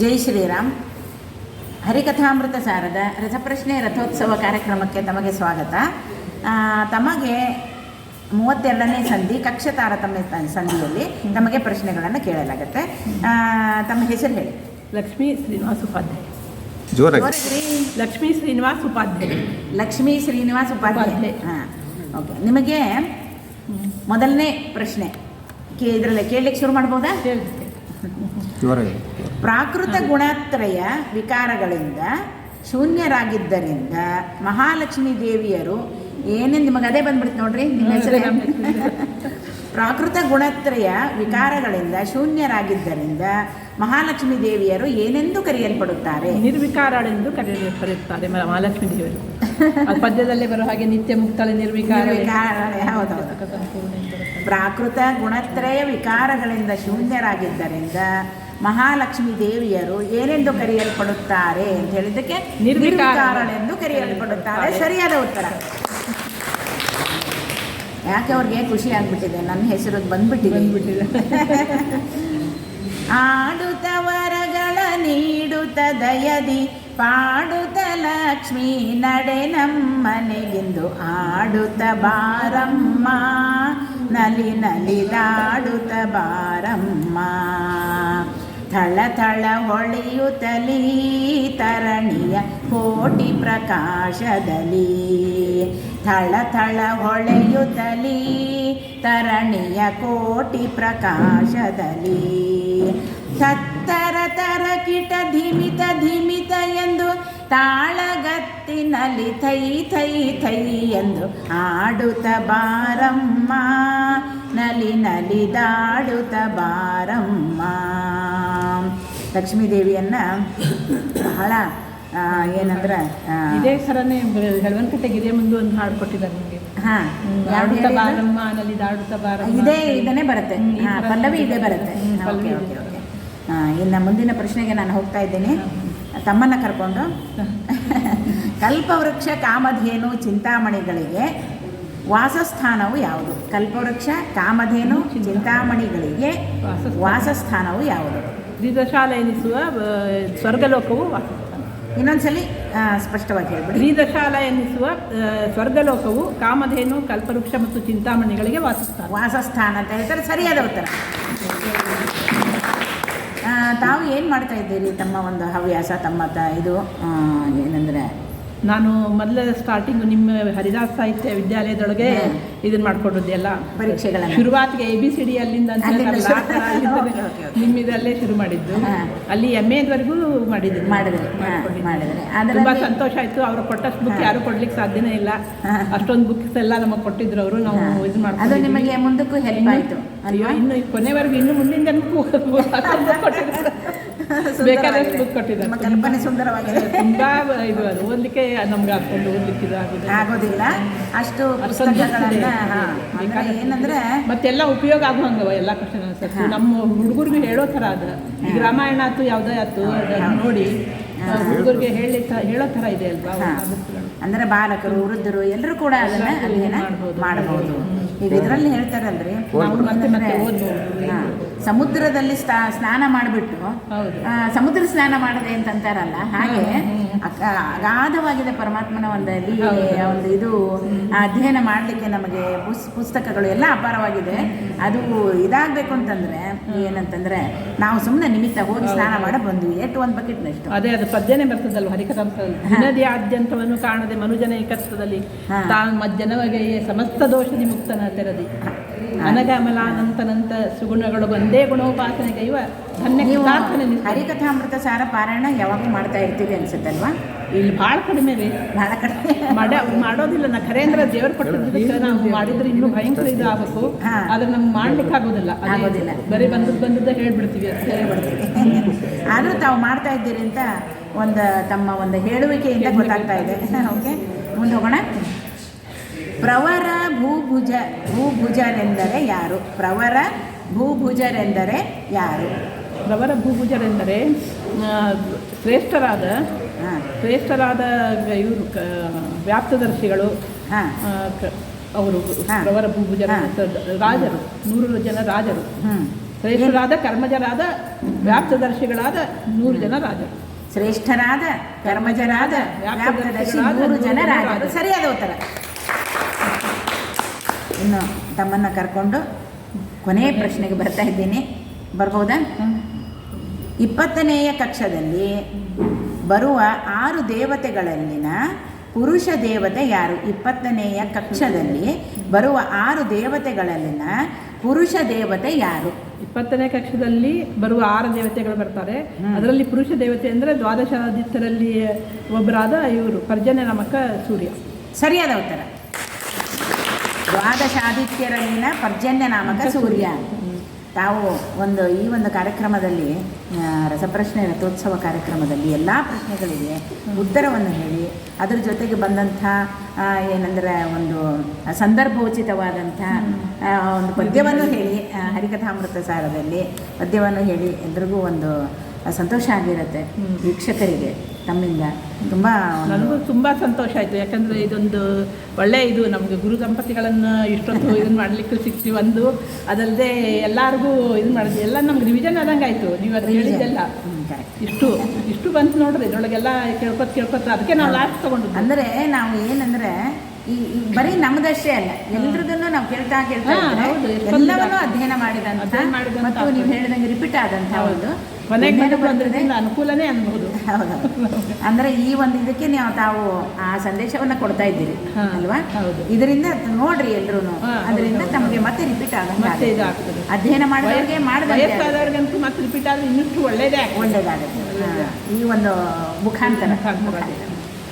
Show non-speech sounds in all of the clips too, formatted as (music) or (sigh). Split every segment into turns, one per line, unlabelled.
ಜೈ ಶ್ರೀರಾಮ್. ಹರಿಕಥಾಮೃತ ಸಾರದ ರಥಪ್ರಶ್ನೆ ರಥೋತ್ಸವ ಕಾರ್ಯಕ್ರಮಕ್ಕೆ ತಮಗೆ ಸ್ವಾಗತ. ತಮಗೆ ಮೂವತ್ತೆರಡನೇ ಸಂಧಿ ಕಕ್ಷ ತಾರತಮ್ಯ ಸಂಧಿಯಲ್ಲಿ ತಮಗೆ ಪ್ರಶ್ನೆಗಳನ್ನು ಕೇಳಲಾಗುತ್ತೆ. ತಮ್ಮ ಹೆಸರು ಹೇಳಿ.
ಲಕ್ಷ್ಮೀ ಶ್ರೀನಿವಾಸ್ ಉಪಾಧ್ಯಾಯ. ಲಕ್ಷ್ಮೀ ಶ್ರೀನಿವಾಸ್ ಉಪಾಧ್ಯಾಯ.
ಲಕ್ಷ್ಮೀ ಶ್ರೀನಿವಾಸ್ ಉಪಾಧ್ಯಾಯ. ಹಾಂ ಓಕೆ. ನಿಮಗೆ ಮೊದಲನೇ ಪ್ರಶ್ನೆ ಕೇ ಇದರಲ್ಲಿ ಕೇಳಲಿಕ್ಕೆ ಶುರು ಮಾಡ್ಬೋದಾ? ಪ್ರಾಕೃತ ಗುಣತ್ರಯ ವಿಕಾರಗಳಿಂದ ಶೂನ್ಯರಾಗಿದ್ದರಿಂದ ಮಹಾಲಕ್ಷ್ಮೀ ದೇವಿಯರು ಏನೇನು ನಿಮಗೆ ಅದೇ ಬಂದ್ಬಿಡ್ತು ನೋಡ್ರಿ ನಿಮ್ಮ ಹೆಸರೇ ಪ್ರಾಕೃತ ಗುಣತ್ರಯ ವಿಕಾರಗಳಿಂದ ಶೂನ್ಯರಾಗಿದ್ದರಿಂದ ಮಹಾಲಕ್ಷ್ಮೀ ದೇವಿಯರು ಏನೆಂದು ಕರೆಯಲ್ಪಡುತ್ತಾರೆ?
ನಿರ್ವಿಕಾರಳೆಂದು ಕರೆಯಲ್ಪಡುತ್ತಾರೆ ಮಹಾಲಕ್ಷ್ಮೀ ದೇವರು (laughs) ಅದು ಪದ್ಯದಲ್ಲೇ ಬರೋ ಹಾಗೆ ನಿತ್ಯ ಮುಕ್ತಳೆ ನಿರ್ವಿಕಾರ.
ಪ್ರಾಕೃತ ಗುಣತ್ರಯ ವಿಕಾರಗಳಿಂದ ಶೂನ್ಯರಾಗಿದ್ದರಿಂದ ಮಹಾಲಕ್ಷ್ಮೀ ದೇವಿಯರು ಏನೆಂದು ಕರೆಯಲ್ಪಡುತ್ತಾರೆ ಅಂತ ಹೇಳಿದ್ದಕ್ಕೆ
ನಿರ್ವಿಕಾರ-
ನಿರ್ವಿಕಾರಳೆಂದು ಕರೆಯಲ್ಪಡುತ್ತಾರೆ. ಸರಿಯಾದ ಉತ್ತರ. ಯಾಕೆ ಅವ್ರಿಗೆ ಖುಷಿ ಆಗ್ಬಿಟ್ಟಿದೆ? ನನ್ನ ಹೆಸರು ಬಂದ್ಬಿಟ್ಟಿದೆ.
ಬಂದ್ಬಿಟ್ಟಿದೆ. (laughs)
ಆಡುತ್ತ ವರಗಳ ನೀಡುತ್ತ ದಯದಿ ಪಾಡುತ್ತ ಲಕ್ಷ್ಮೀ ನಡೆ ನಮ್ಮನೆಗೆಂದು ಆಡುತ್ತ ಬಾರಮ್ಮ. ನಲಿ ನಲಿದಾಡುತ್ತ ಬಾರಮ್ಮ. ಥಳ ಥಳ ಹೊಳೆಯುತ್ತಲೀ ತರಣಿಯ ಕೋಟಿ ಪ್ರಕಾಶದಲ್ಲಿ. ಥಳ ಥಳ ಹೊಳೆಯುತ್ತಲೀ ತರಣಿಯ ಕೋಟಿ ಪ್ರಕಾಶದಲ್ಲಿ. ತತ್ತರ ತರ ಕಿಟ ಧಿಮಿತ ಎಂದು ತಾಳಗತ್ತಿನಲ್ಲಿ ಥೈ ಥೈ ಥೈ ಎಂದು ಆಡುತ್ತ ಬಾರಮ್ಮ. ನಲಿ ನಲಿದಾಡುತ್ತ ಬಾರಮ್ಮ. ಲಕ್ಷ್ಮೀದೇವಿಯನ್ನ ಬಹಳ ಆ, ಏನಂದ್ರೆ
ಇದೇ ಥರನೇ ಹೆಳವನ್ಕಟ್ಟೆ ಗಿರಿಯ ಮುಂದೆ ಒಂದು ಹಾಡು ಕೊಟ್ಟಿದ್ದಾರೆ ನಿಮಗೆ.
ಹಾ
ಆಡುತ್ತ ಬಾರಮ್ಮ ನಲ್ಲಿ ದಾಡುತ್ತ ಬಾರಮ್ಮ
ಇದೇ ಇದನ್ನೇ ಬರುತ್ತೆ. ಪಲ್ಲವಿ ಇದೇ. ಬರುತ್ತೆ. ಓಕೆ. ಓಕೆ ಇನ್ನು ಮುಂದಿನ ಪ್ರಶ್ನೆಗೆ ನಾನು ಹೋಗ್ತಾ ಇದ್ದೀನಿ. ತಮ್ಮನ್ನ ಕರ್ಕೊಂಡು ಕಲ್ಪವೃಕ್ಷ ಕಾಮಧೇನು ಚಿಂತಾಮಣಿಗಳಿಗೆ ವಾಸಸ್ಥಾನವು ಯಾವುದು? ಕಲ್ಪವೃಕ್ಷ ಕಾಮಧೇನು ಚಿಂತಾಮಣಿಗಳಿಗೆ ವಾಸಸ್ಥಾನವು ಯಾವುದು?
ತ್ರಿದಶಾಲ ಎನಿಸುವ ಸ್ವರ್ಗಲೋಕವು ವಾಸಸ್ಥಾನ.
ಇನ್ನೊಂದ್ಸಲಿ ಸ್ಪಷ್ಟವಾಗಿ ಹೇಳ್ಬೋದು
ತ್ರಿದಶಾಲ ಎನಿಸುವ ಸ್ವರ್ಗಲೋಕವು ಕಾಮಧೇನು ಕಲ್ಪವೃಕ್ಷ ಮತ್ತು ಚಿಂತಾಮಣಿಗಳಿಗೆ ವಾಸಸ್ಥಾನ.
ವಾಸಸ್ಥಾನ ಅಂತ ಹೇಳ್ತಾರೆ ಸರಿಯಾದ ಉತ್ತರ. ತಾವು ಏನು ಮಾಡ್ತಾ ಇದ್ದೀರಿ ತಮ್ಮ ಒಂದು ಹವ್ಯಾಸ ತಮ್ಮ ತ ಇದು ಏನಂದರೆ?
ನಾನು ಮೊದಲ ಸ್ಟಾರ್ಟಿಂಗ್ ನಿಮ್ಮ ಹರಿದಾಸ್ ಸಾಹಿತ್ಯ ವಿದ್ಯಾಲಯದೊಳಗೆ. ಇದನ್ನ ಮಾಡ್ಕೊಂಡಿದ್ದೆ ಎಲ್ಲ
ಪರೀಕ್ಷೆಗಳ
ಶುರುವಾತಿಗೆ ಎ ಬಿ ಸಿ ಡಿ ಅಲ್ಲಿಂದ. (laughs) ನಿಮ್ಮಿದಲ್ಲೇ ಶುರು ಮಾಡಿದ್ದು. ಅಲ್ಲಿ ಎಂ ಎದ್ವರೆಗೂ ಮಾಡಿದ್ದು
ಮಾಡಿದ್ರೆ.
ತುಂಬ
ತುಂಬಾ
ಸಂತೋಷ ಆಯ್ತು. ಅವರು ಕೊಟ್ಟಷ್ಟು ಬುಕ್ ಯಾರು ಕೊಡ್ಲಿಕ್ಕೆ ಸಾಧ್ಯನೇ ಇಲ್ಲ. ಅಷ್ಟೊಂದು ಬುಕ್ಸ್ ಎಲ್ಲ ನಮಗೆ ಕೊಟ್ಟಿದ್ರು ಅವರು. ನಾವು. ಇದು
ಅದು ನಿಮಗೆ ಮುಂದಕ್ಕೂ ಹೆಲ್ಪ್ ಆಯ್ತು
ಅಯ್ಯೋ ಇನ್ನು ಕೊನೆವರೆಗೂ ಇನ್ನು ಮುಂದಿನ ಜನಕ್ಕೂ ಕೊಟ್ಟಿದ್ದಾರೆ ಬೇಕಾದಷ್ಟು book ಕೊಟ್ಟಿದ್ದಾರೆ.
ನಮ್ಮ ಕಲ್ಪನೆ ಸುಂದರವಾಗಿದೆ.
ತುಂಬಾ ಇದು ಅದು. ಓದ್ಲಿಕ್ಕೆ ನಮ್ಗೆ ಹಾಕೊಂಡು ಓದ್ಲಿಕ್ಕೆ ಇದು
ಆಗೋದಿಲ್ಲ. ಅಷ್ಟು ಪುಸ್ತಕಗಳನ್ನ ಏನಂದ್ರೆ
ಮತ್ತೆಲ್ಲ ಉಪಯೋಗ ಆಗುವಂಗವ ಎಲ್ಲ ಕ್ವಶನ್ ಆನ್ಸರ್ಸ್. ನಮ್ಮ ಹುಡುಗರಿಗೆ ಹೇಳೋ ಥರ ಅದ. ಈಗ ರಾಮಾಯಣ ಆಯ್ತು ಯಾವುದೇ ಆಯ್ತು ನೋಡಿ. ಹುಡುಗರಿಗೆ ಹೇಳಿ ಹೇಳೋ ಥರ ಇದೆ ಅಲ್ವಾ.
ಅಂದ್ರೆ ಬಾಲಕರು ವೃದ್ಧರು ಎಲ್ಲರೂ ಕೂಡ ಅದನ್ನ
ಮಾಡಬಹುದು
ಅಧ್ಯಯನ. ಮಾಡಬಹುದು. ಈಗ ಇದರಲ್ಲಿ ಹೇಳ್ತಾರಲ್ರಿ ಸಮುದ್ರದಲ್ಲಿ ಸ್ನಾನ ಮಾಡಿಬಿಟ್ಟು ಸಮುದ್ರ ಸ್ನಾನ ಮಾಡದೆ ಅಂತಂತಾರಲ್ಲ ಹಾಗೆ. ಅಗಾಧವಾಗಿದೆ ಪರಮಾತ್ಮನ ಒಂದು ಲೀಲೆ ಒಂದು ಇದು ಅಧ್ಯಯನ ಮಾಡಲಿಕ್ಕೆ ನಮಗೆ ಪುಸ್ ಪುಸ್ತಕಗಳು ಎಲ್ಲ ಅಪಾರವಾಗಿದೆ. ಅದು ಇದಾಗಬೇಕು ಅಂತಂದ್ರೆ ಏನಂತಂದ್ರೆ ನಾವು ಸುಮ್ಮನೆ ನಿಮಿತ್ತ ಹೋಗಿ ಸ್ನಾನ ಮಾಡ ಬಂದ್ವಿ ಎಷ್ಟು ಒಂದು ಬಕೆಟ್ ನಷ್ಟು
ಅದೇ ಅದು ಪದ್ಯನೇ ಬರ್ತದಲ್ವ ಹರಿಕಥಾಂತದಲ್ಲಿ ಆದ್ಯಂತವನ್ನು ಕಾಣದೆ ಮನುಜನ ಏಕತ್ವದಲ್ಲಿ ತಾನು ತಾನ್ ಸಮಸ್ತ ದೋಷದಿ ನಿಮುಕ್ತನ ತೆರದಿ. ಅನಗಮಲಾನಂತನಂತ ಸುಗುಣಗಳು ಒಂದೇ ಗುಣೋಪಾಸನೆಗೈವ ಧನ್ಯ.
ಹರಿಕಥಾಮೃತ ಸಾರ ಪಾರಾಯಣ ಯಾವಾಗ ಮಾಡ್ತಾ ಇರ್ತೀವಿ ಅನ್ಸುತ್ತಲ್ವಾ?
ಇಲ್ಲಿ ಭಾಳ ಕಡಿಮೆ ರೀ.
ಬಹಳ ಕಡಿಮೆ.
ಮಾಡ ಮಾಡೋದಿಲ್ಲ. ನಾ ಖರೇಂದ್ರ ದೇವ್ರ ಕೊಟ್ಟಿದ್ದಕ್ಕೆ ನಾವು ಮಾಡಿದ್ರೆ ಇನ್ನೂ ಭಯಂಕರ ಇದು ಆಗಬೇಕು. ಆದ್ರೆ ನಮ್ಗೆ ಮಾಡ್ಲಿಕ್ಕೆ ಆಗೋದಿಲ್ಲ.
ಆಗೋದಿಲ್ಲ.
ಬರೀ ಬಂದದ್ದು ಬಂದದ್ದ ಹೇಳ್ಬಿಡ್ತೀವಿ. (laughs) ಆದ್ರೂ
ಆದರೂ ತಾವು ಮಾಡ್ತಾ ಇದ್ದೀರಿ ಅಂತ ಒಂದು ತಮ್ಮ ಒಂದು ಹೇಳುವಿಕೆಯಿಂದ ಗೊತ್ತಾಗ್ತಾ ಇದೆ. (laughs) ಓಕೆ ಮುಂದೆ ಹೋಗೋಣ ಪ್ರವರ ಭೂಭುಜ ಭೂಭುಜರೆಂದರೆ ಯಾರು? ಪ್ರವರ ಭೂಭುಜರೆಂದರೆ ಯಾರು?
ಪ್ರವರ ಭೂಭುಜರೆಂದರೆ ಶ್ರೇಷ್ಠರಾದ
ಹಾಂ.
ಶ್ರೇಷ್ಠರಾದ ಇವರು ವ್ಯಾಪ್ತದರ್ಶಿಗಳು
ಹಾಂ.
ಅವರು
ಹಾ.
ಪ್ರವರ
ಭೂಭುಜ
ರಾಜರು ನೂರು ಜನ ರಾಜರು. ಶ್ರೇಷ್ಠರಾದ ಕರ್ಮಜರಾದ ವ್ಯಾಪ್ತದರ್ಶಿಗಳಾದ ನೂರು ಜನ ರಾಜರು.
ಶ್ರೇಷ್ಠರಾದ ಕರ್ಮಜರಾದ ವ್ಯಾಪ್ತದರ್ಶಿ ನೂರು ಜನ ರಾಜರು. ಸರಿಯಾದ ಉತ್ತರ. ಇನ್ನು ತಮ್ಮನ್ನು ಕರ್ಕೊಂಡು ಕೊನೆಯ ಪ್ರಶ್ನೆಗೆ ಬರ್ತಾ ಇದ್ದೀನಿ. ಬರ್ಬೋದಾ? ಇಪ್ಪತ್ತನೆಯ ಕಕ್ಷದಲ್ಲಿ ಬರುವ ಆರು ದೇವತೆಗಳಲ್ಲಿನ ಪುರುಷ ದೇವತೆ ಯಾರು? ಇಪ್ಪತ್ತನೆಯ ಕಕ್ಷದಲ್ಲಿ ಬರುವ ಆರು ದೇವತೆಗಳಲ್ಲಿನ ಪುರುಷ ದೇವತೆ ಯಾರು?
ಇಪ್ಪತ್ತನೇ ಕಕ್ಷದಲ್ಲಿ ಬರುವ ಆರು ದೇವತೆಗಳು ಬರ್ತಾರೆ. ಅದರಲ್ಲಿ ಪುರುಷ ದೇವತೆ ಅಂದರೆ ದ್ವಾದಶಾದಿತ್ಯರಲ್ಲಿ ಒಬ್ಬರಾದ ಇವರು ಪರ್ಜನ್ಯ ನಾಮಕ ಸೂರ್ಯ.
ಸರಿಯಾದ ಉತ್ತರ. ದ್ವಾದಶಾದಿತ್ಯರಲ್ಲಿನ ಪರ್ಜನ್ಯ ನಾಮಕ ಸೂರ್ಯ. ತಾವು ಒಂದು ಈ ಒಂದು ಕಾರ್ಯಕ್ರಮದಲ್ಲಿ ರಸಪ್ರಶ್ನೆ ರಥೋತ್ಸವ ಕಾರ್ಯಕ್ರಮದಲ್ಲಿ ಎಲ್ಲ ಪ್ರಶ್ನೆಗಳಿಗೆ ಉತ್ತರವನ್ನು ಹೇಳಿ ಅದರ ಜೊತೆಗೆ ಬಂದಂಥ ಏನಂದರೆ ಒಂದು ಸಂದರ್ಭೋಚಿತವಾದಂಥ ಒಂದು ಪದ್ಯವನ್ನು ಹೇಳಿ ಹರಿಕಥಾಮೃತ ಸಾರದಲ್ಲಿ ಪದ್ಯವನ್ನು ಹೇಳಿ ಎಲ್ರಿಗೂ ಒಂದು ಸಂತೋಷ ಆಗಿರುತ್ತೆ ವೀಕ್ಷಕರಿಗೆ. ತಮ್ಮಿಂದ. ತುಂಬ
ನನಗೂ ತುಂಬ ಸಂತೋಷ ಆಯಿತು. ಯಾಕಂದರೆ ಇದೊಂದು ಒಳ್ಳೆ ಇದು. ನಮಗೆ ಗುರು ದಂಪತಿಗಳನ್ನು ಇಷ್ಟೊಂದು ಇದನ್ನು ಮಾಡಲಿಕ್ಕೆ ಸಿಕ್ತಿ ಒಂದು. ಅದಲ್ಲದೆ ಎಲ್ಲರಿಗೂ ಇದು ಮಾಡಿದ್ವಿ. ಎಲ್ಲ ನಮ್ಗೆ ರಿವಿಷನ್ ಆದಂಗೆ ಆಯಿತು. ನೀವು ಅದು ಹೇಳಿದ್ದೆಲ್ಲ ಇಷ್ಟು ಇಷ್ಟು ಬಂತು ನೋಡ್ರಿ. ಇದ್ರೊಳಗೆಲ್ಲ ಕೇಳ್ಕೊತ ಕೇಳ್ಕೊತ. ಅದಕ್ಕೆ ನಾವು ಲಾಸ್ಟ್ ತೊಗೊಂಡು
ಅಂದರೆ ನಾವು ಏನಂದರೆ ಈ ಬರೀ ನಮ್ಮದಷ್ಟೇ ಅಲ್ಲ. ಎಲ್ರದನ್ನು ನಾವು ಕೇಳ್ತಾ ಕೇಳ್ತಾ ಎಲ್ಲವನ್ನೂ ಅಧ್ಯಯನ ಮಾಡಿದಂತ
ಅಧ್ಯಯನ ಮಾಡಿದಂಥ
ಮತ್ತು ನೀವು ಹೇಳಿದಂಗೆ ರಿಪೀಟ್ ಆದಂಥ ಒಂದು
ಅದರಿಂದ ಅನುಕೂಲನೇ ಅನ್ಬೋದು.
ಹೌದು ಅಂದ್ರೆ ಈ ಒಂದು ಇದಕ್ಕೆ ನೀವು ತಾವು ಆ ಸಂದೇಶವನ್ನ ಕೊಡ್ತಾ ಇದ್ದೀರಿ ಅಲ್ವಾ?
ಹೌದು.
ಇದರಿಂದ ನೋಡ್ರಿ ಎಲ್ರು ಅದರಿಂದ ತಮಗೆ ಮತ್ತೆ ರಿಪೀಟ್ ಆಗುತ್ತೆ.
ಇದಾಗ್ತದೆ.
ಅಧ್ಯಯನ ಮಾಡಿದವರಿಗೆ ಮಾಡಿದಂಗೆ
ವಯಸ್ಸಾದವ್ರಿಗಂತೂ ಮತ್ತೆ ರಿಪೀಟ್ ಆದ್ರೆ ಇನ್ನಷ್ಟು ಒಳ್ಳೇದೇ
ಒಳ್ಳೇದಾಗುತ್ತೆ. ಈ ಒಂದು ಮುಖಾಂತರ.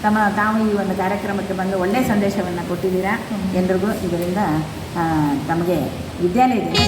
ತಮ್ಮ ತಾವು ಈ ಒಂದು ಕಾರ್ಯಕ್ರಮಕ್ಕೆ ಬಂದು ಒಳ್ಳೆಯ ಸಂದೇಶವನ್ನು ಕೊಟ್ಟಿದ್ದೀರಾ ಎಲ್ರಿಗೂ ಇದರಿಂದ ಆ, ತಮಗೆ ವಿದ್ಯಾಲಯದಲ್ಲಿ